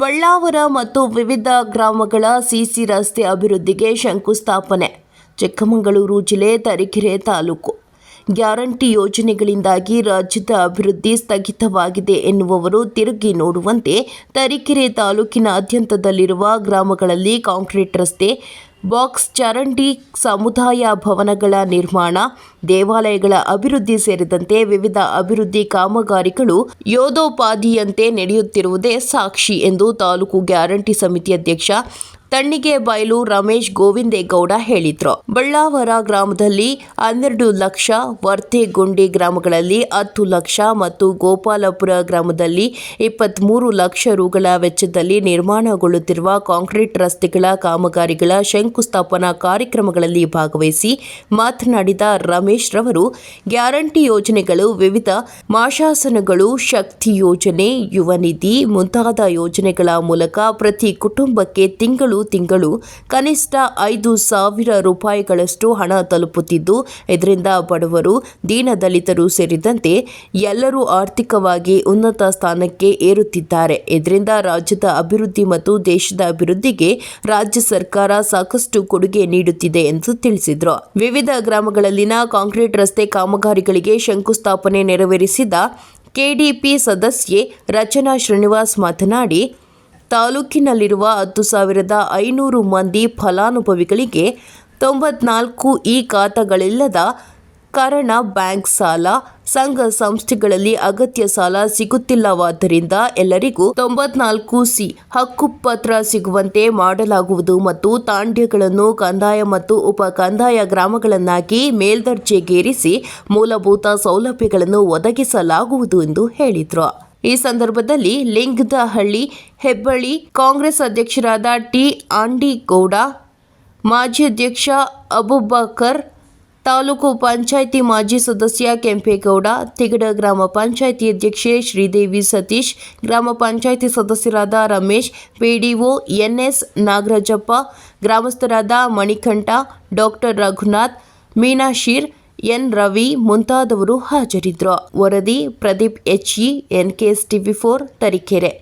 ಬಳ್ಳಾವರ ಮತ್ತು ವಿವಿಧ ಗ್ರಾಮಗಳ ಸಿಸಿ ರಸ್ತೆ ಅಭಿವೃದ್ಧಿಗೆ ಶಂಕುಸ್ಥಾಪನೆ, ಚಿಕ್ಕಮಗಳೂರು ಜಿಲ್ಲೆ ತರೀಕೆರೆ ತಾಲೂಕು. ಗ್ಯಾರಂಟಿ ಯೋಜನೆಗಳಿಂದಾಗಿ ರಾಜ್ಯದ ಅಭಿವೃದ್ಧಿ ಸ್ಥಗಿತವಾಗಿದೆ ಎನ್ನುವವರು ತಿರುಗಿ ನೋಡುವಂತೆ ತರೀಕೆರೆ ತಾಲೂಕಿನ ಅತ್ಯಂತದಲ್ಲಿರುವ ಗ್ರಾಮಗಳಲ್ಲಿ ಕಾಂಕ್ರೀಟ್ ರಸ್ತೆ, ಬಾಕ್ಸ್ ಚರಂಡಿ ಸಮುದಾಯ ಭವನಗಳ ನಿರ್ಮಾಣ ದೇವಾಲಯಗಳ ಅಭಿವೃದ್ಧಿ ಸೇರಿದಂತೆ ವಿವಿಧ ಅಭಿವೃದ್ಧಿ ಕಾಮಗಾರಿಗಳು ಯೋಧೋಪಾದಿಯಂತೆ ನಡೆಯುತ್ತಿರುವುದೇ ಸಾಕ್ಷಿ ಎಂದು ತಾಲೂಕು ಗ್ಯಾರಂಟಿ ಸಮಿತಿ ಅಧ್ಯಕ್ಷ ತಣ್ಣಿಗೆ ಬಯಲು ರಮೇಶ್ ಗೋವಿಂದೇಗೌಡ ಹೇಳಿದ್ರು. ಬಳ್ಳಾವರ ಗ್ರಾಮದಲ್ಲಿ ಹನ್ನೆರಡು ಲಕ್ಷ ವರ್ತೆಗುಂಡಿ ಗ್ರಾಮಗಳಲ್ಲಿ ಹತ್ತು ಲಕ್ಷ ಮತ್ತು ಗೋಪಾಲಪುರ ಗ್ರಾಮದಲ್ಲಿ ಇಪ್ಪತ್ಮೂರು ಲಕ್ಷ ರುಗಳ ವೆಚ್ಚದಲ್ಲಿ ನಿರ್ಮಾಣಗೊಳ್ಳುತ್ತಿರುವ ಕಾಂಕ್ರೀಟ್ ರಸ್ತೆಗಳ ಕಾಮಗಾರಿಗಳ ಶಂಕುಸ್ಥಾಪನಾ ಕಾರ್ಯಕ್ರಮಗಳಲ್ಲಿ ಭಾಗವಹಿಸಿ ಮಾತನಾಡಿದ ರಮೇಶ್ ರವರು ಗ್ಯಾರಂಟಿ ಯೋಜನೆಗಳು, ವಿವಿಧ ಮಾಶಾಸನಗಳು ಶಕ್ತಿ ಯೋಜನೆ ಯುವ ನಿಧಿ ಮುಂತಾದ ಯೋಜನೆಗಳ ಮೂಲಕ ಪ್ರತಿ ಕುಟುಂಬಕ್ಕೆ ತಿಂಗಳು ತಿಂಗಳು ಕನಿಷ್ಠ ಐದು ಸಾವಿರ ರೂಪಾಯಿಗಳಷ್ಟು ಹಣ ತಲುಪುತ್ತಿದ್ದು, ಇದರಿಂದ ಬಡವರು, ದೀನದಲಿತರು ಸೇರಿದಂತೆ ಎಲ್ಲರೂ ಆರ್ಥಿಕವಾಗಿ ಉನ್ನತ ಸ್ಥಾನಕ್ಕೆ ಏರುತ್ತಿದ್ದಾರೆ. ಇದರಿಂದ ರಾಜ್ಯದ ಅಭಿವೃದ್ಧಿ ಮತ್ತು ದೇಶದ ಅಭಿವೃದ್ಧಿಗೆ ರಾಜ್ಯ ಸರ್ಕಾರ ಸಾಕಷ್ಟು ಕೊಡುಗೆ ನೀಡುತ್ತಿದೆ ಎಂದು ತಿಳಿಸಿದರು. ವಿವಿಧ ಗ್ರಾಮಗಳಲ್ಲಿನ ಕಾಂಕ್ರೀಟ್ ರಸ್ತೆ ಕಾಮಗಾರಿಗಳಿಗೆ ಶಂಕುಸ್ಥಾಪನೆ ನೆರವೇರಿಸಿದ ಕೆಡಿಪಿ ಸದಸ್ಯೆ ರಚನಾ ಶ್ರೀನಿವಾಸ್ ಮಾತನಾಡಿ, ತಾಲೂಕಿನಲ್ಲಿರುವ ಹತ್ತು ಸಾವಿರದ ಐನೂರು ಮಂದಿ ಫಲಾನುಭವಿಗಳಿಗೆ ತೊಂಬತ್ನಾಲ್ಕು ಈ ಖಾತಾಗಳಿಲ್ಲದ ಕಾರಣ ಬ್ಯಾಂಕ್ ಸಾಲ, ಸಂಘ ಸಂಸ್ಥೆಗಳಲ್ಲಿ ಅಗತ್ಯ ಸಾಲ ಸಿಗುತ್ತಿಲ್ಲವಾದ್ದರಿಂದ ಎಲ್ಲರಿಗೂ ತೊಂಬತ್ನಾಲ್ಕು ಸಿ ಹಕ್ಕುಪತ್ರ ಸಿಗುವಂತೆ ಮಾಡಲಾಗುವುದು ಮತ್ತು ತಾಂಡ್ಯಗಳನ್ನು ಕಂದಾಯ ಮತ್ತು ಉಪ ಕಂದಾಯ ಗ್ರಾಮಗಳನ್ನಾಗಿ ಮೇಲ್ದರ್ಜೆಗೇರಿಸಿ ಮೂಲಭೂತ ಸೌಲಭ್ಯಗಳನ್ನು ಒದಗಿಸಲಾಗುವುದು ಎಂದು ಹೇಳಿದರು. ಈ ಸಂದರ್ಭದಲ್ಲಿ ಲಿಂಗದಹಳ್ಳಿ ಹೆಬ್ಬಳ್ಳಿ ಕಾಂಗ್ರೆಸ್ ಅಧ್ಯಕ್ಷರಾದ ಟಿ ಆಂಡಿಗೌಡ, ಮಾಜಿ ಅಧ್ಯಕ್ಷ ಅಬುಬಕರ್ ತಾಲೂಕು ಪಂಚಾಯಿತಿ ಮಾಜಿ ಸದಸ್ಯ ಕೆಂಪೇಗೌಡ, ತಿಗಡ ಗ್ರಾಮ ಪಂಚಾಯಿತಿ ಅಧ್ಯಕ್ಷೆ ಶ್ರೀದೇವಿ ಸತೀಶ್, ಗ್ರಾಮ ಪಂಚಾಯಿತಿ ಸದಸ್ಯರಾದ ರಮೇಶ್, ಪಿಡಿಒ ಎನ್ಎಸ್ ನಾಗರಾಜಪ್ಪ, ಗ್ರಾಮಸ್ಥರಾದ ಮಣಿಕಂಠ, ಡಾಕ್ಟರ್ ರಘುನಾಥ್ ಮೀನಾಶೀರ್ ಎನ್ ರವಿ ಮುಂತಾದವರು ಹಾಜರಿದ್ದರು. ವರದಿ Pradeep HE NKS TV four Tarikere.